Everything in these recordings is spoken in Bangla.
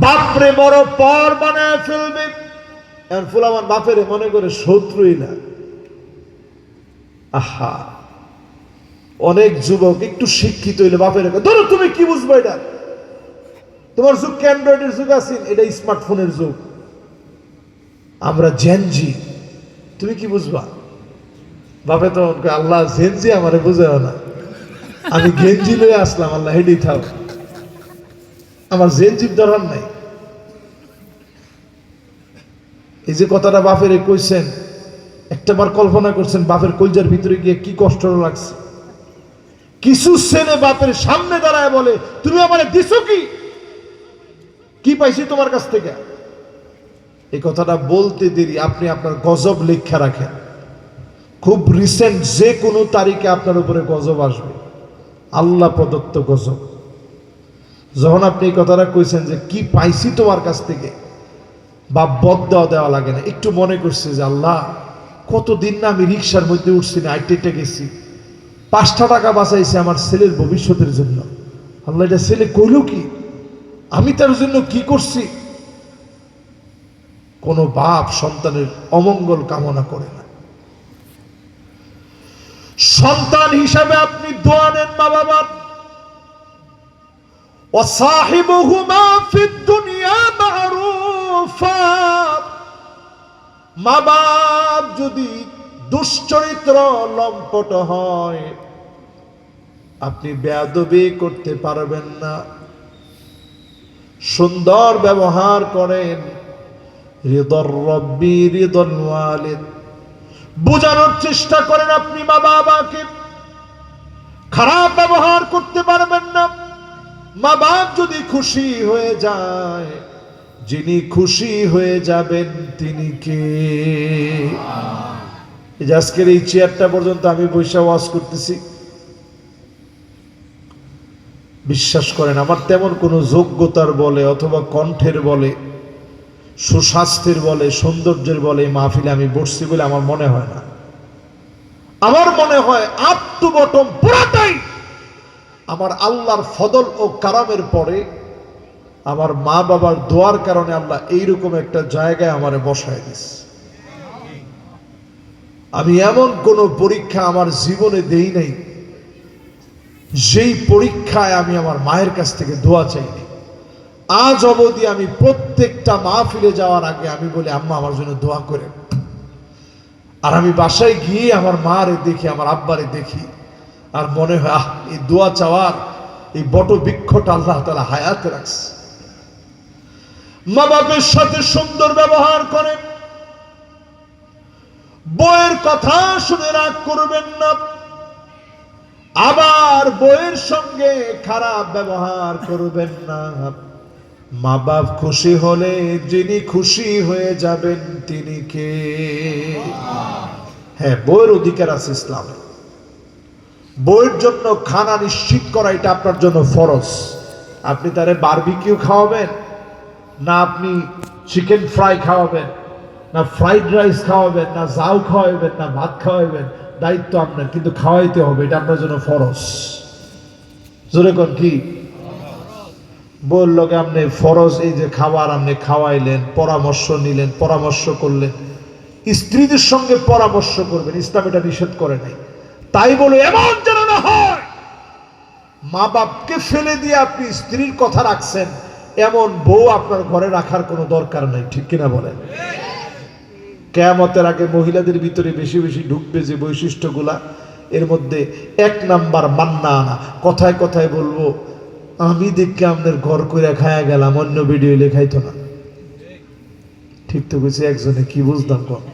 বাপরে বড় পর বানায় ফেলবে। এখন ফুলামান বাপের মনে করে শত্রুই না। আহা, অনেক যুবক একটু শিক্ষিত হইলে বাপের ধরো তুমি কি বুঝব এটা? তোমার যুগ অ্যান্ড্রয়েডের যুগ আছে? এটা স্মার্টফোনের যুগ। আমরা জেনজি তুমি কি বুঝবা? বাপে তো আল্লাহ জেনজি আমারে বুঝেও না। আমি গেঞ্জি লয়ে আসলাম, আল্লাহ হেডি থাও আমার জেনজির দরকার নাই। এই যে কথাটা বাপের কইছেন, একটাবার কল্পনা করছেন বাপের কলজার ভিতরে গিয়ে কি কষ্ট লাগছে। কিছু ছেলে বাপের সামনে দাঁড়ায় বলে, তুমি আমারে দিছো কি? কি পাইছি তোমার কাছ থেকে? এই কথাটা বলতে দেরি, আপনি আপনার গজব লেখা রাখেন। খুব রিসেন্ট যে কোনো তারিখে আপনার উপরে গজব আসবে। আল্লাহ প্রদত্ত গজব। যখন আপনি এই কথাটা কইছেন যে কি পাইছি তোমার কাছ থেকে, বা বদ দেওয়া দেওয়া লাগে না। একটু মনে করছে যে আল্লাহ, কতদিন না আমি রিক্সার মধ্যে উঠছি না আইটেটে গেছি। পাঁচটা টাকা বাঁচাইছে আমার ছেলের ভবিষ্যতের জন্য। আল্লাহ, এটা ছেলে কইল কি? আমি তার জন্য কি করছি? কোনো বাপ সন্তানের অমঙ্গল কামনা করে না। সন্তান হিসাবে আপনি দোয়া নেন মা বাবার وصاحبهما في الدنيا معروفا মা বাপ যদি দুশ্চরিত্র লম্পট হয় আপনি বেয়াদবি করতে পারবেন না সুন্দর ব্যবহার করেন হৃদর রব্বি হৃদল ওয়ালিদ বোঝানোর চেষ্টা করেন আপনি মা বাবাকে খারাপ ব্যবহার করতে পারবেন না মা বাপ যদি খুশি হয়ে যায়, যিনি খুশি হয়ে যাবেন তিনি কে? আজকের এই চেয়ারটা পর্যন্ত আমি বৈশা ওয়াজ করতেছি। বিশ্বাস করেন, আমার তেমন কোনো যোগ্যতার বলে অথবা কণ্ঠের বলে, সুস্বাস্থ্যের বলে, সৌন্দর্যের বলে মাহফিলে আমি বসছি বলে আমার মনে হয় না। আমার মনে হয় আপ টু বটম পুরাটাই আমার আল্লাহর ফদল ও কারামের পরে আমার মা বাবার দোয়ার কারণে আল্লাহ এইরকম একটা জায়গায় আমারে বসায় দিস। আমি এমন কোন পরীক্ষা আমার জীবনে দেই নাই, যেই পরীক্ষায় আমি আমার মায়ের কাছ থেকে দোয়া চাইনি আজ অবধি আমি প্রত্যেকটা মা ফিরে যাওয়ার আগে আমি বলি, আম্মা, আমার জন্য দোয়া করে আর আমি বাসায় গিয়ে আমার মারে দেখি, আমার আব্বারে দেখি আর মনে হয়, আহ, এই দোয়া চাওয়ার এই বট বৃক্ষটা আল্লাহ তালা হায়াতে রাখছে। মা বাপের সাথে সুন্দর ব্যবহার করেন। বইয়ের কথা শুনে রাগ করবেন না। আবার বইয়ের সঙ্গে খারাপ ব্যবহার করবেন না। মা বাপ খুশি হলে যিনি খুশি হয়ে যাবেন তিনি কে? হ্যাঁ বইয়ের অধিকার আছে ইসলামে বইয়ের জন্য খানা নিশ্চিত করা এটা আপনার জন্য ফরজ। আপনি তারে বারবিকিউ খাওয়াবেন, না আপনি চিকেন ফ্রাই খাওয়াবেন, না ফ্রাইড রাইস খাওয়াবেন, না জাউ খাওয়াবেন, না ভাত খাওয়াবেন, দায়িত্ব আপনার, কিন্তু খাওয়াইতে হবে, এটা আপনার জন্য ফরজ। জোরে কোন কি? বলল আপনি ফরজ, এই যে খাবার আপনি খাওয়াইলেন, পরামর্শ নিলেন, পরামর্শ করলেন, স্ত্রীদের সঙ্গে পরামর্শ করবেন, ইসলাম এটা নিষেধ করে নাই। তাই বলে এমন যেন না হয়। মা বাপকে ফেলে দিয়ে আপনি স্ত্রীর কথা রাখছেন, এমন বউ আপনার ঘরে রাখার কোনো দরকার নাই, ঠিক কিনা বলেন? কেয়ামতের আগে মহিলাদের ভিতরে বেশি বেশি ঢুকবে যে বৈশিষ্ট্যগুলা, এর মধ্যে এক নাম্বার মান্না আনা। কথায় কথায় বলব, আমি দেখকে আপনার ঘর করে খায়া গেলাম, অন্য ভিডিও লেখাইতো না। ঠিক তো কইছে, একজনে কি বুঝতাম কম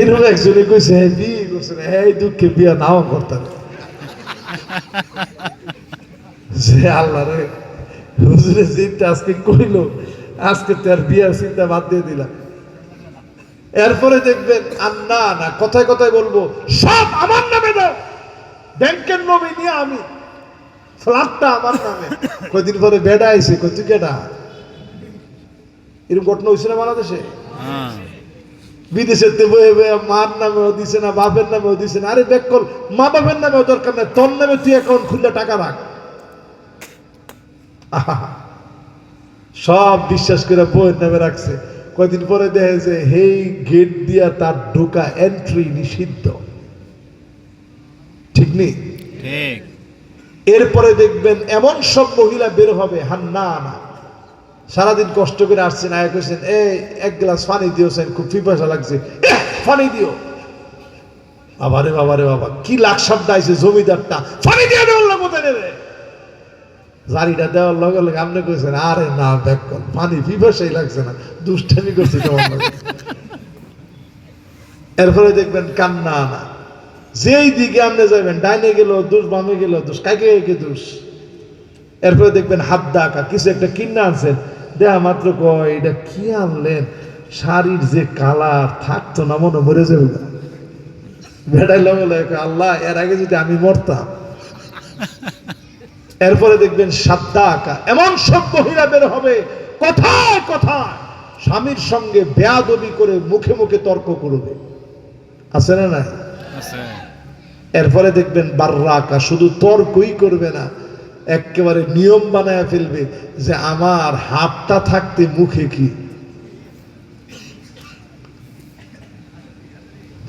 এরকম একজনে কইছে হ্যাঁ হ্যাঁ দুঃখে নাও করতাম। যে আল্লাহ রে হুজুরে চিন্তা আজকে কইল, আজকে বিয়ার চিন্তা বাদ দিয়ে দিলাম। এরপরে দেখবেন, আর না না, কথায় কথায় বলব, সব আমার নামে দাও। ব্যাংকের নবী নিয়ে আমি, ফ্ল্যাটটা আমার নামে। কদিন পরে বেডা আইছে কই তুই কেডা? এরকম ঘটনা হয়েছে না বাংলাদেশে? বিদেশের তে বয়ে বয়ে মার নামেও দিছে না বাপের নামেও দিছে না। আরে দেখ কর মা বাপের নামেও দরকার নাই তোর নামে তুই অ্যাকাউন্ট খুললে টাকা রাখ। সব বিশ্বাস করে বইয়ের নামে রাখছে। কয়দিন পরে দেখে যে হেই গেট দিয়া তার ঢোকা এন্ট্রি নিষিদ্ধ। ঠিক নেই ঠিক। এরপরে দেখবেন এমন সব মহিলা বের হবে হান্না না সারাদিন কষ্ট করে আসছেন আয় কইছেন এই, এক গ্লাস পানি দিয়েছেন খুব পিপাসা লাগছে। পানি দিও। বাবারে বাবারে বাবা, কি লাখ শব্দ আইছে জমিদারটা, পানি দিয়ে দেওয়ার লোক কোথায় নেবে? জারিটা দেওয়ার লগে লগে আপনি কইছেন, আরে না পানি পিপাসাই লাগছে না, দুষ্টামি তোমার এরপরে দেখবেন কান্না আনা। যেই দিকে আপনি যাবেন ডাইনে গেল, দোষ বামে গেল, দোষ কাকে কে দোষ? এরপরে দেখবেন হাত ডাকা কিছু একটা কিনে আনছেন দেয়া মাত্র কয় এটা কি আনলেন? শাড়ির যে কালার থাকতো না মনে মরে যাবে। না আল্লাহ এর আগে যদি আমি মরতাম এরপরে দেখবেন সাদ্দা আঁকা এমন সব মহিলা বের হবে কথায় কথায় স্বামীর সঙ্গে বেয়াদবি করে মুখে মুখে তর্ক করবে। আছে না নাই? এরপরে দেখবেন বার্রাকা শুধু তর্কই করবে না একেবারে নিয়ম বানায় ফেলবে যে আমার হাতটা থাকতে মুখে কি?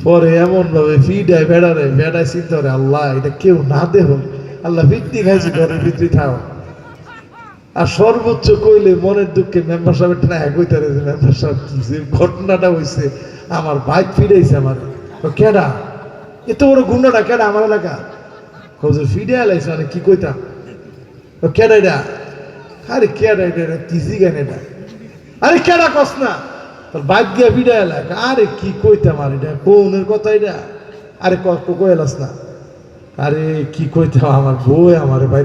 পরে এমন ভাবে ফিডায় বেড়ারে, বেড়ায় চিন্তা করে, আল্লাহ, এটা কেউ না দেহ। আল্লাহ ভিত্তি খাইছে ঘরের ভিত্তি থাও। আর সর্বোচ্চ কইলে মনের দুঃখে মেম্বার সাহেব না এক হইতে মেম্বার সাহেব, যে ঘটনাটা হইছে, আমার বাইক ফিরাইছে আমার। কেডা? এত বড় গুন্ডাটা কেডা আমার এলাকা ফিরে আলাইছে মানে কি কইতাম? কেডা এটা আরে কেডা এটা এটা কি জিগান এটা? আরে কেডা কস না? তোর বাইক গিয়া ফিরে এলাকা আরে কি কইতাম আর এটা? বোনের কথা এটা? আরে কষ্ট কইলাস না। আরে কি কইতাম আমার বই আমার বাইরে